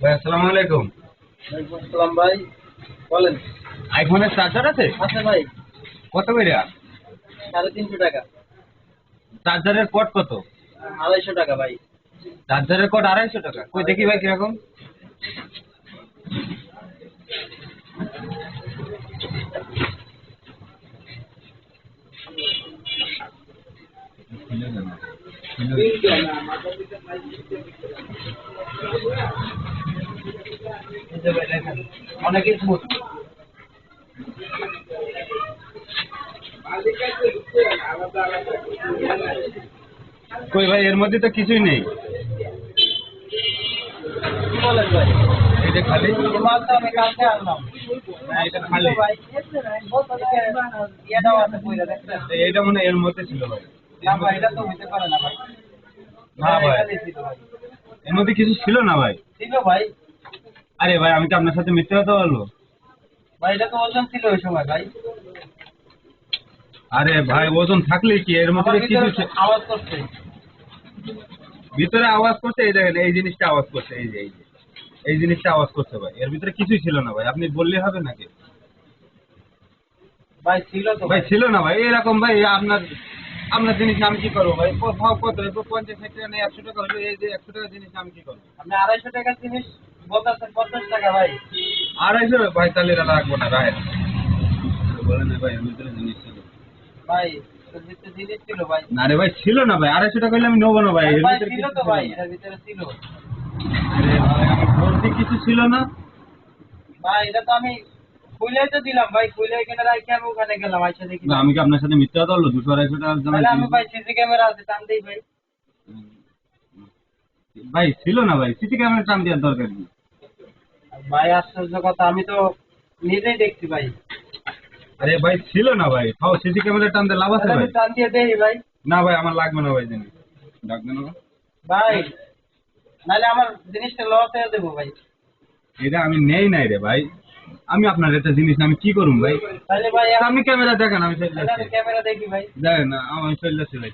ভাই আসসালামু আলাইকুম। সালাম ভাই বলেন। আইফোনের চার্জার আছে? আচ্ছা ভাই। কত করে? সাড়ে তিনশো টাকা। চার্জারের কট কত? আড়াইশো টাকা ভাই। চার্জারের কট আড়াইশো টাকা। কই দেখি ভাই কীরকম এই যে ভাই দেখেন অনেক স্মুথ কই ভাই, এর মধ্যে তো কিছুই নেই। এটা খালি এইটা মনে এর মধ্যে ছিল ভাই। না ভাই এটা তো হইতে পারে না ভাই। না ভাই। এখানে ছিল ভাই এর মধ্যে কিছু ছিল না ভাই? ছিল ভাই। আরে ভাই আমি কি আপনার সাথে মিথ্যে কথা বলব। ভাই এটা তো ওজন ছিল ওই সময় ভাই। আরে ভাই ওজন থাকলে কি? এর মধ্যে কিছু ভিতরে আওয়াজ করছে। ভিতরে আওয়াজ করছে এই দেখেন এই জিনিসটা আওয়াজ করছে এই যে এই যে। এই জিনিসটা আওয়াজ করছে ভাই। এর ভিতরে কিছুই ছিল না ভাই। আপনি বললে হবে নাকি? ভাই ছিল তো ভাই। ছিল না ভাই। এরকম ভাই আপনার আপনার জিনিস আমি কি করব ভাই? ক- ভাও কত হইবো? পঞ্চাশ ষাট টাকা নেই একশো টাকা হলো এই যে একশো টাকা জিনিস আমি কি করব? আপনি আড়াইশো টাকার জিনিস বলতেছেন পঞ্চাশ টাকা ভাই। আড়াইশো ভাই তাহলে এটা লাগবো না রায় বলেন ভাই জিনিস ছিল। ভাই জিনিস ছিল ভাই। না রে ভাই ছিল না ভাই আড়াইশো টাকা হলে আমি নেব না ভাই ছিল তো ভাই এটার ভিতরে ছিল। আরে ভাই, আমি কিছু ছিল না? ভাই এটা তো আমি খুলেই তো দিলাম ভাই খুলে এখানে রাখি আমি ওখানে গেলাম আইসা দেখি। আমি কি আপনার সাথে মিথ্যা কথা বলল দুশো আড়াইশো টাকা তাহলে আমি ভাই সিসি ক্যামেরা আছে টান দেই ভাই। ভাই ছিল না ভাই সিসি ক্যামেরা টান দেওয়ার দরকার নেই। ভাই আশ্চর্য কথা আমি তো নিজেই দেখছি ভাই। আরে ভাই ছিল না ভাই তাও সিসি ক্যামেরা টান দিয়ে লাভ আছে ভাই? টান দিয়ে দেই ভাই। না ভাই আমার লাগবে না ভাই জিনিস লাগবে না ভাই নাহলে আমার জিনিসটা লস হয়ে দেবো ভাই। এটা আমি নেই নাই রে ভাই। আমি আপনার একটা জিনিস আমি কি করুম ভাই? আমি ক্যামেরা দেখেন আমি ক্যামেরা দেখি ভাই। দেখেন আমি চলে ভাই